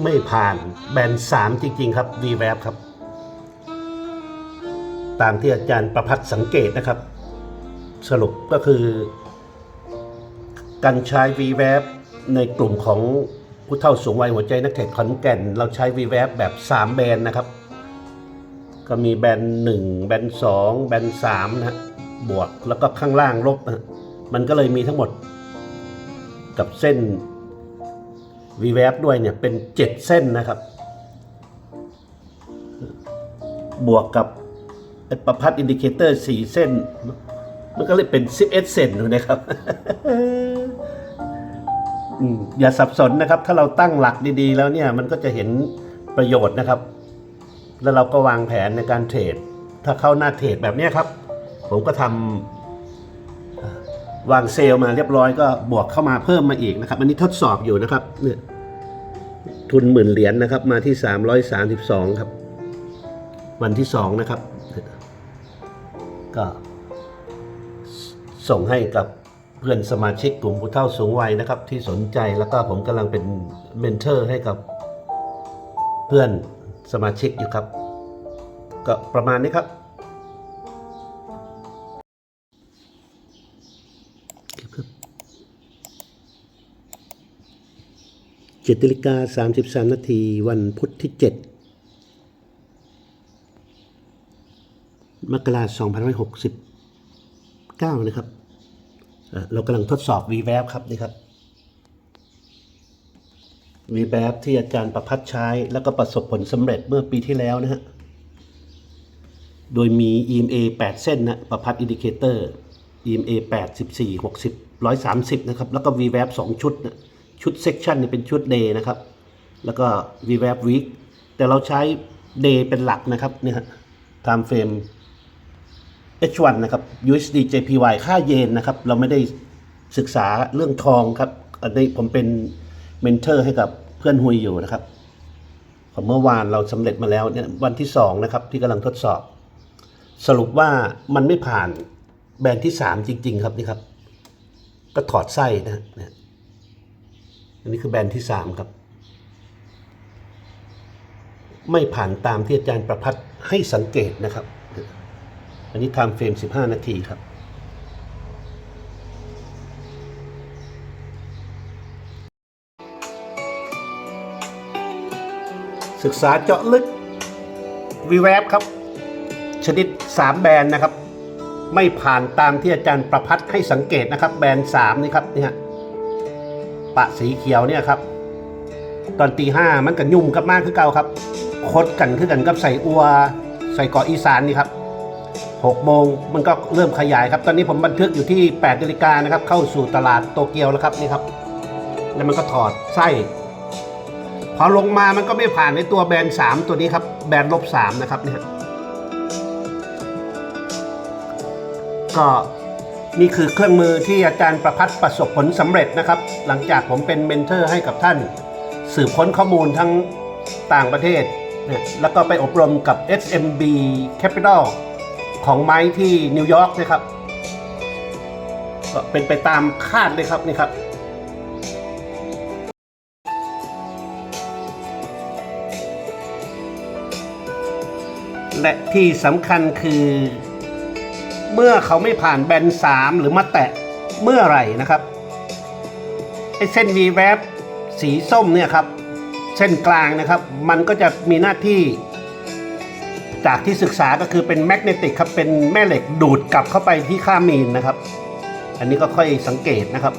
ไม่ผ่านแบนสามจริง ๆ ครับ v w a p ครับ ตามที่อาจารย์ประพัฒสังเกตนะครับ สรุปก็คือ การใช้ v w a p ในกลุ่มของผู้เฒ่าสูงวัยหัวใจนักเทรดขอนแก่น เราใช้ v w a p แบบ 3 แบนนะครับ ก็มีแบนหนึ่งแบนสองแบนสามนะฮะบวกแล้วก็ข้างล่างลบนะมันก็เลยมีทั้งหมดกับเส้น v w a p ด้วยเนี่ยเป็น7เส้นนะครับ บวกกับอ้ประพัดอินดิเคเตอร์4เส้น มันก็เลยเป็น11เซนเลยนะครับอย่าสับสนนะครับ ถ้าเราตั้งหลักดีๆ แล้วเนี่ยมันก็จะเห็นประโยชน์นะครับ แล้วเราก็วางแผนในการเทรด ถ้าเข้าหน้าเทรดแบบนี้ครับ ผมก็ทำวางเซลล์มาเรียบร้อยก็บวกเข้ามาเพิ่มมาอีกนะครับ อันนี้ทดสอบอยู่นะครับเนี่ย ทุนหมื่นเหรียญนะครับมาที่ 332 ครับ วันที่ 2 นะครับ ก็ส่งให้กับเพื่อนสมาชิกกลุ่มผู้เฒ่าสูงวัยนะครับ ที่สนใจแล้วก็ผมกำลังเป็นเมนเทอร์ให้กับเพื่อนสมาชิกอยู่ครับ ก็ประมาณนี้ครับ เจ็ดนาฬิกาสามสิบสามนาทีวันพุธที่เจ็ดมกราคม2569 นะครับเอ่อเรากำลังทดสอบ v w a p ครับนี่ครับ v w a p ที่อาจารย์ประพัฒใช้แล้วก็ประสบผลสำเร็จเมื่อปีที่แล้วนะฮะ โดยมี EMA 8 เส้นนะประพัฒอินดิเคเตอร์ EMA 8 14 60 130 นะครับ แล้วก็ v w a p 2 ชุดนะ ชุด section นี่เป็นชุด day นะครับ แล้วก็ v w a p week แต่เราใช้ day เป็นหลักนะครับเนี่ยฮะ time frame H1 นะครับ USD JPY ค่าเยนนะครับ เราไม่ได้ศึกษาเรื่องทองครับ อันนี้ผมเป็นเมนเทอร์ให้กับเพื่อนฮุยอยู่นะครับของเมื่อวานเราสำเร็จมาแล้วเนี่ยวันที่ 2 นะครับ ที่กำลังทดสอบ สรุปว่ามันไม่ผ่านแบนด์ที่ 3 จริง ๆ ครับนี่ครับ ก็ถอดไส้นะเนี่ย อันนี้คือแบรนด์ที่3ครับ ไม่ผ่านตามที่อาจารย์ประพัฒให้สังเกตนะครับ อันนี้ไทม์เฟรม 15 นาทีครับ ศึกษาเจาะลึกวีแวบครับ ชนิด 3 แบรนด์นะครับ ไม่ผ่านตามที่อาจารย์ประพัฒให้สังเกตนะครับ แบรนด์ 3 นี่ครับนี่ฮะ ปะสีเขียวเนี่ยครับ ตอนตีห้ามันกันยุ่มกับมากคือเก่าครับคดกันคือกันกับใส่อัว ใส่เกาะอีสานนี่ครับ6โมงมันก็เริ่มขยายครับ ตอนนี้ผมบันทึกอยู่ที่8นาฬิกานะครับ เข้าสู่ตลาดโตเกียวแล้วครับนี่ครับ แล้วมันก็ถอดไส้พอลงมามันก็ไม่ผ่านในตัวแบรนด์3ตัวนี้ครับ แบรนด์ลบ3นะครับเนี่ยก็ นี่คือเครื่องมือที่อาจารย์ประพัฒน์ประสบผลสำเร็จนะครับ หลังจากผมเป็นเมนเทอร์ให้กับท่าน สืบค้นข้อมูลทั้งต่างประเทศ แล้วก็ไปอบรมกับ SMB Capital ของไม้ที่นิวยอร์กนะครับก็เป็นไปตามคาดเลยครับนี่ครับและที่สำคัญคือ เมื่อเขาไม่ผ่านแบนสามหรือมาแตะเมื่อไหร่นะครับไอ้เส้น V แวบสีส้มเนี่ยครับ เส้นกลางนะครับ มันก็จะมีหน้าที่ จากที่ศึกษาก็คือเป็นแมกเนติกครับ เป็นแม่เหล็กดูดกลับเข้าไปที่ค่ามีนนะครับ อันนี้ก็ค่อยสังเกตนะครับ